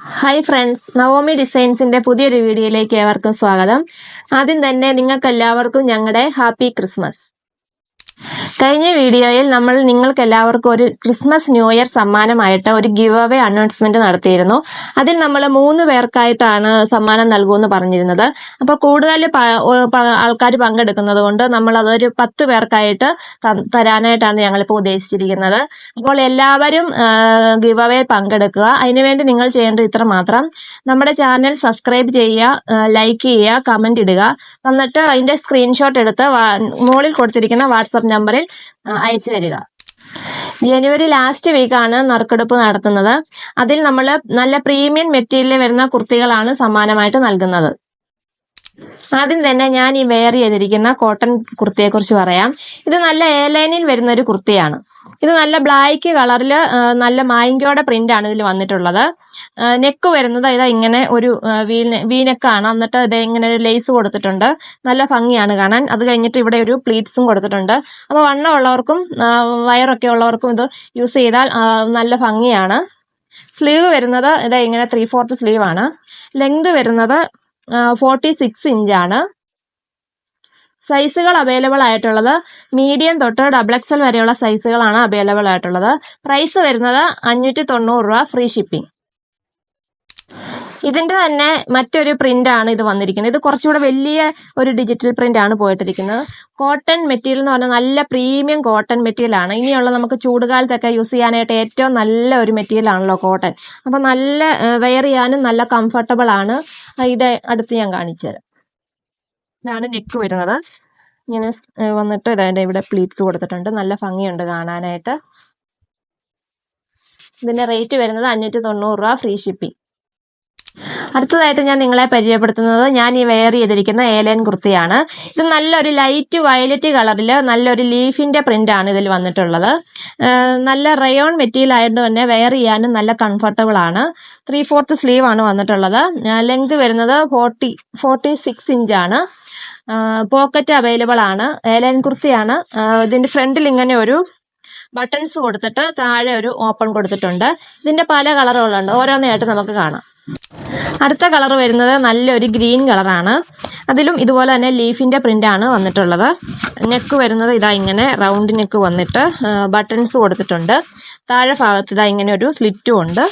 Hi friends Naomi ഡിസൈൻസിന്റെ പുതിയൊരു വീഡിയോയിലേക്ക് ഏവർക്കും സ്വാഗതം. ആദ്യം തന്നെ നിങ്ങൾക്കെല്ലാവർക്കും ഞങ്ങളുടെ ഹാപ്പി ക്രിസ്മസ് കഴിഞ്ഞ വീഡിയോയിൽ നമ്മൾ നിങ്ങൾക്ക് എല്ലാവർക്കും ഒരു ക്രിസ്മസ് ന്യൂ ഇയർ സമ്മാനമായിട്ട് ഒരു ഗിവ് അവേ അനൗൺസ്മെന്റ് നടത്തിയിരുന്നു. അതിൽ നമ്മൾ മൂന്ന് പേർക്കായിട്ടാണ് സമ്മാനം നൽകുമെന്ന് പറഞ്ഞിരുന്നത്. അപ്പോൾ കൂടുതൽ ആൾക്കാർ പങ്കെടുക്കുന്നത് കൊണ്ട് നമ്മൾ അതൊരു പത്ത് പേർക്കായിട്ട് തരാനായിട്ടാണ് ഞങ്ങളിപ്പോൾ ഉദ്ദേശിച്ചിരിക്കുന്നത്. അപ്പോൾ എല്ലാവരും ഗിവ് അവേ പങ്കെടുക്കുക. അതിനുവേണ്ടി നിങ്ങൾ ചെയ്യേണ്ടത് ഇത്ര മാത്രം. നമ്മുടെ ചാനൽ സബ്സ്ക്രൈബ് ചെയ്യുക ലൈക്ക് ചെയ്യുക കമന്റ് ഇടുക. എന്നിട്ട് അതിന്റെ സ്ക്രീൻഷോട്ട് എടുത്ത് മുകളിൽ കൊടുത്തിരിക്കുന്ന വാട്സപ്പ് നമ്പറിൽ അയച്ചു തരിക. ജനുവരി ലാസ്റ്റ് വീക്കാണ് നറുക്കെടുപ്പ് നടത്തുന്നത്. അതിൽ നമ്മൾ നല്ല പ്രീമിയം മെറ്റീരിയലിൽ വരുന്ന കുർത്തികളാണ് സമ്മാനമായിട്ട് നൽകുന്നത്. ആദ്യം തന്നെ ഞാൻ ഈ വെയർ ചെയ്തിരിക്കുന്ന കോട്ടൺ കുർത്തിയെ കുറിച്ച് പറയാം. ഇത് നല്ല എയർലൈനിൽ വരുന്ന ഒരു കുർത്തിയാണ്. ഇത് നല്ല ബ്ലാക്ക് കളറിൽ നല്ല മായങ്കയുടെ പ്രിന്റ് ആണ് ഇതിൽ വന്നിട്ടുള്ളത്. നെക്ക് വരുന്നത് ഇതാ ഇങ്ങനെ ഒരു വീ വീനെക്കാണ്. എന്നിട്ട് ഇത് ഇങ്ങനെ ഒരു ലേസ് കൊടുത്തിട്ടുണ്ട്. നല്ല ഭംഗിയാണ് കാണാൻ. അത് കഴിഞ്ഞിട്ട് ഇവിടെ ഒരു പ്ലീറ്റ്സും കൊടുത്തിട്ടുണ്ട്. അപ്പോൾ വണ്ണം ഉള്ളവർക്കും വയറൊക്കെ ഉള്ളവർക്കും ഇത് യൂസ് ചെയ്താൽ നല്ല ഭംഗിയാണ്. സ്ലീവ് വരുന്നത് ഇതാ ഇങ്ങനെ ത്രീ ഫോർത്ത് സ്ലീവ് ആണ് ലെങ്ത് വരുന്നത് ഫോർട്ടി സിക്സ് ഇഞ്ചാണ് സൈസുകൾ അവൈലബിൾ ആയിട്ടുള്ളത് മീഡിയം തൊട്ട് ഡബിൾ എക്സൽ വരെയുള്ള സൈസുകളാണ് അവൈലബിൾ ആയിട്ടുള്ളത്. പ്രൈസ് വരുന്നത് അഞ്ഞൂറ്റി തൊണ്ണൂറ് രൂപ ഫ്രീ ഷിപ്പിംഗ് ഇതിന്റെ തന്നെ മറ്റൊരു പ്രിന്റ് ആണ് ഇത് വന്നിരിക്കുന്നത്. ഇത് കുറച്ചുകൂടെ വലിയ ഒരു ഡിജിറ്റൽ പ്രിന്റ് ആണ് പോയിട്ടിരിക്കുന്നത്. കോട്ടൺ മെറ്റീരിയൽ എന്ന് പറഞ്ഞാൽ നല്ല പ്രീമിയം കോട്ടൺ മെറ്റീരിയൽ ആണ്. ഇനിയുള്ള നമുക്ക് ചൂടുകാലത്തൊക്കെ യൂസ് ചെയ്യാനായിട്ട് ഏറ്റവും നല്ല ഒരു മെറ്റീരിയൽ ആണല്ലോ കോട്ടൺ അപ്പൊ നല്ല വെയർ ചെയ്യാനും നല്ല കംഫർട്ടബിൾ ആണ്. ഇത് അടുത്ത് ഞാൻ കാണിച്ചുതരാം. ഇതാണ് നെക്ക് വരുന്നത് ഇങ്ങനെ വന്നിട്ട് ഇതായിട്ട് ഇവിടെ പ്ലീറ്റ്സ് കൊടുത്തിട്ടുണ്ട്. നല്ല ഭംഗിയുണ്ട് കാണാനായിട്ട്. ഇതിന്റെ റേറ്റ് വരുന്നത് അഞ്ഞൂറ്റി തൊണ്ണൂറ് രൂപ ഫ്രീ ഷിപ്പിംഗ്. അടുത്തതായിട്ട് ഞാൻ നിങ്ങളെ പരിചയപ്പെടുത്തുന്നത് ഞാൻ ഈ വെയർ ചെയ്തിരിക്കുന്ന ഏലൻ കുർത്തിയാണ്. ഇത് നല്ലൊരു ലൈറ്റ് വയലറ്റ് കളറിൽ നല്ലൊരു ലീഫിന്റെ പ്രിന്റ് ആണ് ഇതിൽ വന്നിട്ടുള്ളത്. നല്ല റയോൺ മെറ്റീരിയൽ ആയതുകൊണ്ട് തന്നെ വെയർ ചെയ്യാനും നല്ല കംഫർട്ടബിൾ ആണ്. ത്രീ ഫോർത്ത് സ്ലീവ് ആണ് വന്നിട്ടുള്ളത്. ലെങ്ത് വരുന്നത് ഫോർട്ടി ഫോർട്ടി സിക്സ് ഇഞ്ചാണ് പോക്കറ്റ് അവൈലബിൾ ആണ്. ഏലൻ കുർത്തിയാണ്. ഇതിന്റെ ഫ്രണ്ടിൽ ഇങ്ങനെ ഒരു ബട്ടൺസ് കൊടുത്തിട്ട് താഴെ ഒരു ഓപ്പൺ കൊടുത്തിട്ടുണ്ട്. ഇതിന്റെ പല കളറുകളുണ്ട് ഓരോന്നായിട്ട് നമുക്ക് കാണാം. അടുത്ത കളർ വരുന്നത് നല്ലൊരു ഗ്രീൻ കളറാണ്. അതിലും ഇതുപോലെ തന്നെ ലീഫിന്റെ പ്രിന്റ് ആണ് വന്നിട്ടുള്ളത്. നെക്ക് വരുന്നത് ഇതാ ഇങ്ങനെ റൗണ്ട് നെക്ക് വന്നിട്ട് ബട്ടൺസ് കൊടുത്തിട്ടുണ്ട്. താഴെ ഭാഗത്ത് ഇതാ ഇങ്ങനെ ഒരു സ്ലിറ്റും ഉണ്ട്.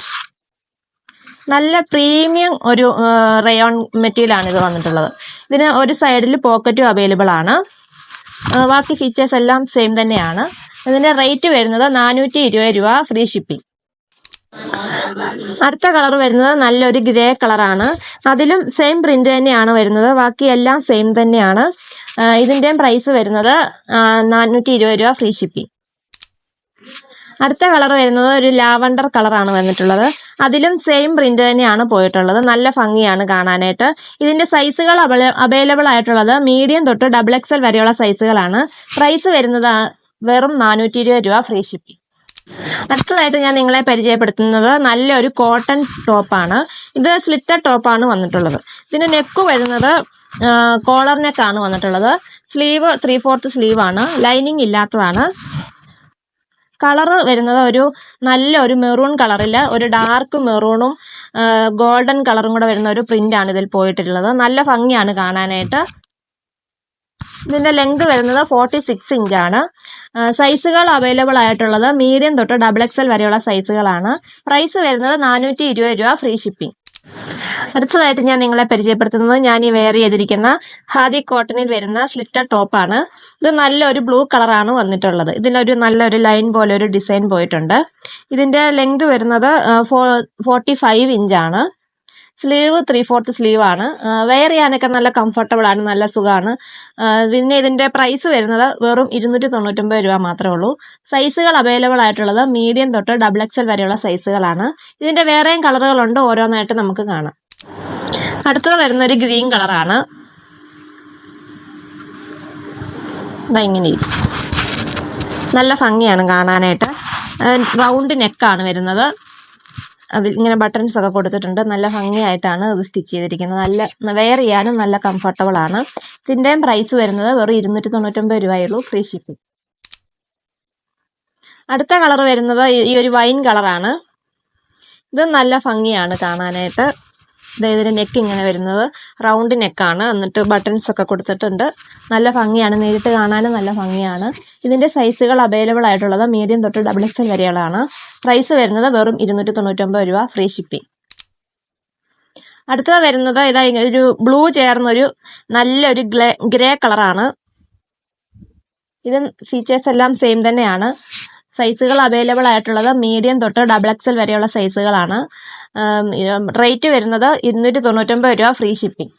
നല്ല പ്രീമിയം ഒരു റയോൺ മെറ്റീരിയലാണ് ഇത് വന്നിട്ടുള്ളത്. ഇതിന് ഒരു സൈഡിൽ പോക്കറ്റും അവൈലബിൾ ആണ്. ബാക്കി ഫീച്ചേഴ്സ് എല്ലാം സെയിം തന്നെയാണ്. ഇതിന്റെ റേറ്റ് വരുന്നത് നാനൂറ്റി ഇരുപത് രൂപ ഫ്രീ ഷിപ്പിംഗ് അടുത്ത കളർ വരുന്നത് നല്ലൊരു ഗ്രേ കളറാണ്. അതിലും സെയിം പ്രിന്റ് തന്നെയാണ് വരുന്നത്. ബാക്കി എല്ലാം സെയിം തന്നെയാണ്. ഇതിന്റെയും പ്രൈസ് വരുന്നത് നാനൂറ്റി ഇരുപത് രൂപ ഫ്രീ ഷിപ്പിംഗ് അടുത്ത കളർ വരുന്നത് ഒരു ലാവണ്ടർ കളറാണ് വന്നിട്ടുള്ളത്. അതിലും സെയിം പ്രിന്റ് തന്നെയാണ് പോയിട്ടുള്ളത്. നല്ല ഭംഗിയാണ് കാണാനായിട്ട്. ഇതിന്റെ സൈസുകൾ അവൈലബിൾ ആയിട്ടുള്ളത് മീഡിയം തൊട്ട് ഡബിൾ എക്സൽ വരെയുള്ള സൈസുകളാണ് പ്രൈസ് വരുന്നത് വെറും നാനൂറ്റി രൂപ ഫ്രീ ഷിപ്പിംഗ് അടുത്തതായിട്ട് ഞാൻ നിങ്ങളെ പരിചയപ്പെടുത്തുന്നത് നല്ലൊരു കോട്ടൺ ടോപ്പാണ് ഇത് സ്ലിറ്റർ ടോപ്പാണ് വന്നിട്ടുള്ളത്. ഇതിന്റെ നെക്ക് വരുന്നത് കോളർ നെക്കാണ് വന്നിട്ടുള്ളത്. സ്ലീവ് ത്രീ ഫോർത്ത് സ്ലീവ് ആണ്. ലൈനിങ് ഇല്ലാത്തതാണ്. കളറ് വരുന്നത് ഒരു നല്ല ഒരു മെറൂൺ കളറിൽ ഒരു ഡാർക്ക് മെറൂണും ഗോൾഡൻ കളറും കൂടെ വരുന്ന ഒരു പ്രിന്റ് ആണ് ഇതിൽ പോയിട്ടുള്ളത്. നല്ല ഭംഗിയാണ് കാണാനായിട്ട്. ഇതിന്റെ ലെങ്ത് വരുന്നത് ഫോർട്ടി സിക്സ് ഇഞ്ച് ആണ് സൈസുകൾ അവൈലബിൾ ആയിട്ടുള്ളത് മീഡിയം തൊട്ട് ഡബിൾ എക്സൽ വരെയുള്ള സൈസുകളാണ് പ്രൈസ് വരുന്നത് നാനൂറ്റി ഇരുപത് രൂപ ഫ്രീ ഷിപ്പിംഗ് അടുത്തതായിട്ട് ഞാൻ നിങ്ങളെ പരിചയപ്പെടുത്തുന്നത് ഞാൻ ഈ വെയർ ചെയ്തിരിക്കുന്ന ഹാദി കോട്ടണിൽ വരുന്ന സ്ലിറ്റർ ടോപ്പാണ് ഇത് നല്ലൊരു ബ്ലൂ കളറാണ് വന്നിട്ടുള്ളത്. ഇതിനൊരു നല്ലൊരു ലൈൻ പോലെ ഒരു ഡിസൈൻ പോയിട്ടുണ്ട്. ഇതിന്റെ ലെങ്ത് വരുന്നത് ഫോർട്ടി ഫൈവ് ഇഞ്ചാണ് സ്ലീവ് ത്രീ ഫോർത്ത് സ്ലീവ് ആണ് വെയർ ചെയ്യാനൊക്കെ നല്ല കംഫർട്ടബിൾ ആണ് നല്ല സുഖമാണ് പിന്നെ ഇതിന്റെ പ്രൈസ് വരുന്നത് വെറും ഇരുന്നൂറ്റി തൊണ്ണൂറ്റൊമ്പത് രൂപ മാത്രമേ ഉള്ളൂ. സൈസുകൾ അവൈലബിൾ ആയിട്ടുള്ളത് മീഡിയം തൊട്ട് ഡബിൾ എക്സൽ വരെയുള്ള സൈസുകളാണ് ഇതിന്റെ വേറെയും കളറുകളുണ്ട് ഓരോന്നായിട്ട് നമുക്ക് കാണാം. അടുത്തത് വരുന്ന ഒരു ഗ്രീൻ കളറാണ് ഇങ്ങനെ. നല്ല ഭംഗിയാണ് കാണാനായിട്ട്. റൗണ്ട് നെക്കാണ് വരുന്നത്. അതിൽ ഇങ്ങനെ ബട്ടൺസ് ഒക്കെ കൊടുത്തിട്ടുണ്ട്. നല്ല ഭംഗിയായിട്ടാണ് ഇത് സ്റ്റിച്ച് ചെയ്തിരിക്കുന്നത്. നല്ല വെയർ ചെയ്യാനും നല്ല കംഫർട്ടബിൾ ആണ്. ഇതിന്റെയും പ്രൈസ് വരുന്നത് വെറും ഇരുന്നൂറ്റി തൊണ്ണൂറ്റൊമ്പത് രൂപയുള്ളൂ ഫ്രീ ഷിപ്പിംഗ് അടുത്ത കളർ വരുന്നത് ഈ- ഒരു വൈൻ കളറാണ് ഇത് നല്ല ഭംഗിയാണ് കാണാനായിട്ട്. ദേ ഇതിന്റെ നെക്ക് ഇങ്ങനെ വരുന്നത്. റൗണ്ട് നെക്കാണ് എന്നിട്ട് ബട്ടൺസ് ഒക്കെ കൊടുത്തിട്ടുണ്ട്. നല്ല ഭംഗിയാണ്. നേരിട്ട് കാണാനും നല്ല ഭംഗിയാണ്. ഇതിന്റെ സൈസുകൾ അവൈലബിൾ ആയിട്ടുള്ളത് മീഡിയം തൊട്ട് ഡബിൾ എക്സൽ വരെയുള്ളതാണ്. പ്രൈസ് വരുന്നത് വെറും ഇരുന്നൂറ്റി തൊണ്ണൂറ്റൊമ്പത് രൂപ ഫ്രീ ഷിപ്പിംഗ് അടുത്തത് വരുന്നത് ഇതാ ഒരു ബ്ലൂ ചേർന്നൊരു നല്ലൊരു ഗ്രേ കളറാണ് ഇതും ഫീച്ചേഴ്സ് എല്ലാം സെയിം തന്നെയാണ്. സൈസുകൾ അവൈലബിൾ ആയിട്ടുള്ളത് മീഡിയം തൊട്ട് ഡബിൾ എക്സൽ വരെയുള്ള സൈസുകളാണ് റേറ്റ് വരുന്നത് ഇരുന്നൂറ്റി തൊണ്ണൂറ്റൊമ്പത് രൂപ ഫ്രീ ഷിപ്പിംഗ്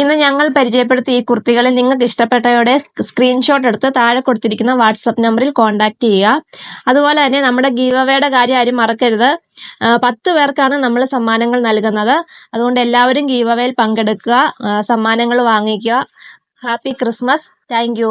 ഇന്ന് ഞങ്ങൾ പരിചയപ്പെടുത്തിയ ഈ കുർത്തികളിൽ നിങ്ങൾക്ക് ഇഷ്ടപ്പെട്ടവയുടെ സ്ക്രീൻഷോട്ട് എടുത്ത് താഴെ കൊടുത്തിരിക്കുന്ന വാട്സപ്പ് നമ്പറിൽ കോൺടാക്ട് ചെയ്യുക. അതുപോലെ തന്നെ നമ്മുടെ ഗീവ് അവയുടെ കാര്യം ആരും മറക്കരുത്. പത്ത് പേർക്കാണ് നമ്മൾ സമ്മാനങ്ങൾ നൽകുന്നത്. അതുകൊണ്ട് എല്ലാവരും ഗീവ് അവയിൽ പങ്കെടുക്കുക. സമ്മാനങ്ങൾ വാങ്ങിക്കുക. Happy Christmas thank